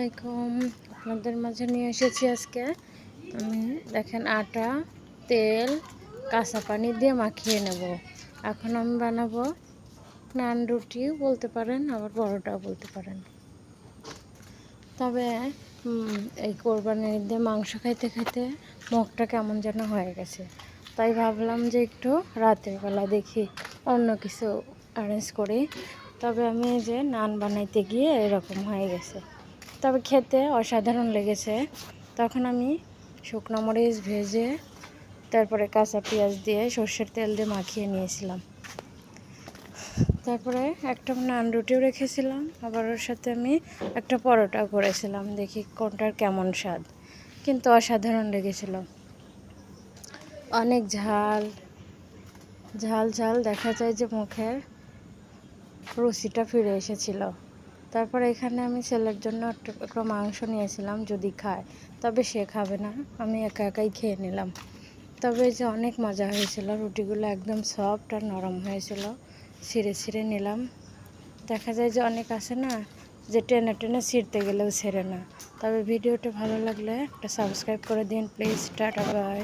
আলাইকুম। আপনাদের মাঝে নিয়ে এসেছি আজকে। আমি, দেখেন, আটা, তেল, কাঁচা পানি দিয়ে মাখিয়ে নেব। এখন আমি বানাবো নান রুটি, বলতে পারেন, আবার পরোটাও বলতে পারেন। তবে এই কোরবানির ঈদে মাংস খাইতে খাইতে মুখটা কেমন যেন হয়ে গেছে। তাই ভাবলাম যে একটু রাতের বেলা দেখি অন্য কিছু অ্যারেঞ্জ করি। তবে আমি যে নান বানাইতে গিয়ে এরকম হয়ে গেছে। তবে খেতে অসাধারণ লেগেছে। তখন আমি শুকনো মরিচ ভেজে, তারপরে কাঁচা পেঁয়াজ দিয়ে সর্ষের তেল দিয়ে মাখিয়ে নিয়েছিলাম। তারপরে একটা নান রুটিও রেখেছিলাম, আবার ওর সাথে আমি একটা পরোটা করেছিলাম, দেখি কোনটার কেমন স্বাদ। কিন্তু অসাধারণ লেগেছিল। অনেক ঝাল ঝাল ঝাল দেখা যায় যে মুখের রুচিটা ফিরে এসেছিল। তারপর এখানে আমি ছেলের জন্য একটা একটা মাংস নিয়েছিলাম, যদি খায়, তবে সে খাবে না, আমি একা একাই খেয়ে নিলাম। তবে যে অনেক মজা হয়েছিল, রুটিগুলো একদম সফট আর নরম হয়েছিল, ছিঁড়ে ছিঁড়ে নিলাম। দেখা যায় যে অনেক আছে না, যে টেনে টেনে ছিঁড়তে গেলেও ছেড়ে না। তবে ভিডিওটা ভালো লাগলে একটা সাবস্ক্রাইব করে দিন প্লিজ টাটা বাই